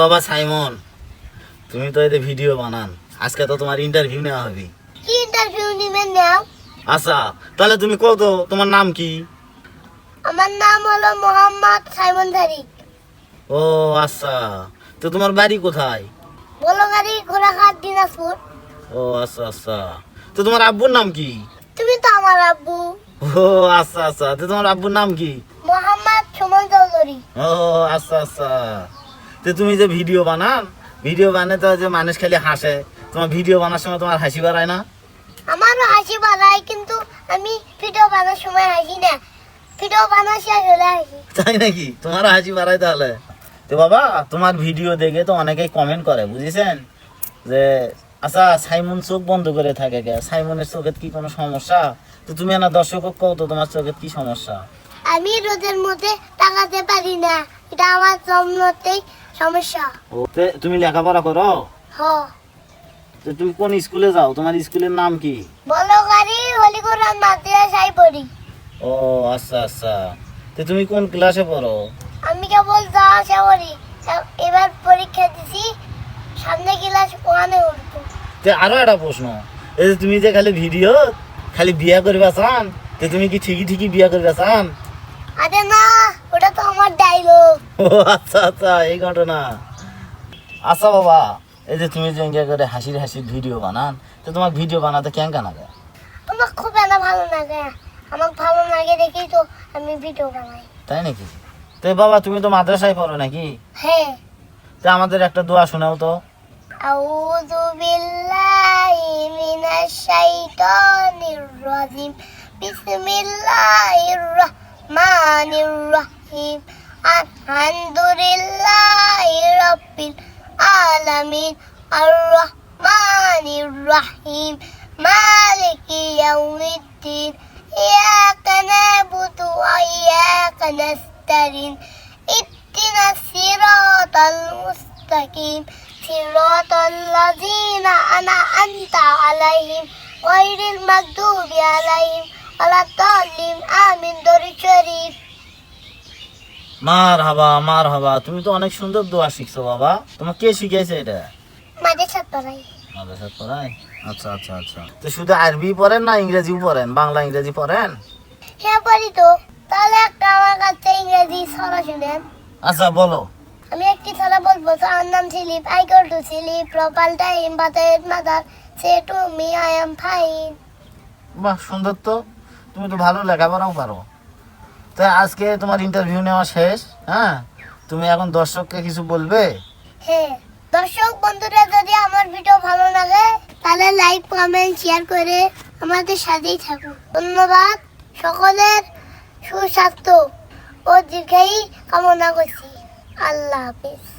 বাবা সাইমন তুমি তো এতে ভিডিও বানান। আজকে তো তোমার ইন্টারভিউ নেওয়া হবে। কি ইন্টারভিউ নিবেন নাও? আচ্ছা তাহলে তুমি কত তোমার নাম কি? আমার নাম হলো মোহাম্মদ সাইমন ধারি ও আচ্ছা তো তোমার বাড়ি কোথায়? বলগাড়ি ঘোড়াঘাট দিনাজপুর। ও আচ্ছা আচ্ছা তো তোমার আব্বুর নাম কি? তুমি তো আমার আব্বু। ও আচ্ছা আচ্ছা তো তোমার আব্বুর নাম কি? মোহাম্মদ সুমন চৌধুরী। ও আচ্ছা আচ্ছা তো তুমি যে ভিডিও বানান ভিডিও বানাতে যে মানুষ খালি হাসে। তোমার ভিডিও বানার সময় তোমার হাসি বাড়ায় না? আমারও হাসি বাড়ায় কিন্তু আমি ভিডিও বানার সময় হাসি না। ভিডিও বানা শেষ হলে হাসি। তাই নাকি? তোমার হাসি বাড়ায় তাহলে? তো বাবা তোমার ভিডিও দেখে তো অনেকেই কমেন্ট করে বুঝেছেন? যে আচ্ছা সাইমন চোখ বন্ধ করে থাকে কে? সাইমনের চোখের কি কোনো সমস্যা? তো তুমি না দর্শক কও তো তোমার চোখের কি সমস্যা? আমি রোদের মধ্যে তাকাতে পারি না। এটা আমার জন্মতেই সমস্যা। ও তে- তুমি লেখাপড়া করো? হ। তো তুমি কোন স্কুলে যাও? তোমার স্কুলের নাম কি? বলগাড়ি হলিগোরাম মাদ্রাসায় পড়ি ও আচ্ছা আচ্ছা। তো তুমি কোন ক্লাসে পড়ো? আমি কেবল করি। এ- এবার পরীক্ষা দিছি সামনে ক্লাস ওয়ানে উঠবো। তো আরও একটা প্রশ্ন। এই যে তুমি যে খালি ভিডিও খালি বিয়া করবা চান তো তুমি কি ঠিকই ঠিকই বিয়া করবা চান? ওটা তো আমার ডায়লগ ও আচ্ছা আচ্ছা এই ঘটনা। আচ্ছা বাবা এই যে তুমি যে করে হাসির হাসির ভিডিও বানান তো তোমার ভিডিও বানাতে কেন কেন লাগে? আমার খুব এনা ভালো লাগে। আমার ভালো লাগে দেখেই তো আমি ভিডিও বানাই। তাই নাকি? তো বাবা তুমি তো মাদ্রাসায় পড়ো নাকি? হ্যাঁ। তো আমাদের একটা দোয়া শোনাও তো। আউযু বিল্লাহি মিনাশ শাইতানির রাজিম। বিসমিল্লাহির রহমানির রহিম আলহামদুলিল্লাহি রাব্বিল আলামিন আর রহমানির রহিম মালিকি ইয়াউমিদ্দিন ইয়াকা নাবুদু ওয়া ইয়াকা নাস্তাইন اهدنا الصراط المستقيم صراط الذين أنعمت عليهم غير المغضوب عليهم ولا الضالين آمين দরুদ শরীফ মার হাবা মার হাবা তুমি তো অনেক সুন্দর দোয়া শিখছো বাবা। তোমার কে শিখেছে এটা? মাঝে পড়াই। আচ্ছা আচ্ছা আচ্ছা। তো শুধু আরবি পড়েন না ইংরেজিও পড়েন? বাংলা ইংরেজি পড়েন? হ্যাঁ পড়ি তো। তাহলে একটা আমার কাছে ইংরেজি ছড়া শুনেন। আচ্ছা বলো। আমি একটি ছড়া বলব। তার নাম sleep I go to sleep proper time বাতায়ের mother. Say to me I am fine বাহ সুন্দর তো। তুমি তো ভালো লেখাপড়াও পারো। তো আজকে তোমার ইন্টারভিউ নেওয়া শেষ হ্যাঁ? তুমি এখন দর্শককে কিছু বলবে? হ্যাঁ দর্শক বন্ধুরা, যদি আমার ভিডিও ভালো লাগে, তাহলে লাইক কমেন্ট শেয়ার করে আমাদের সাথেই থাকুন। ধন্যবাদ সকলের সুস্বাস্থ্য ও দীর্ঘায়ী কামনা করছি। আল্লাহ হাফিজ।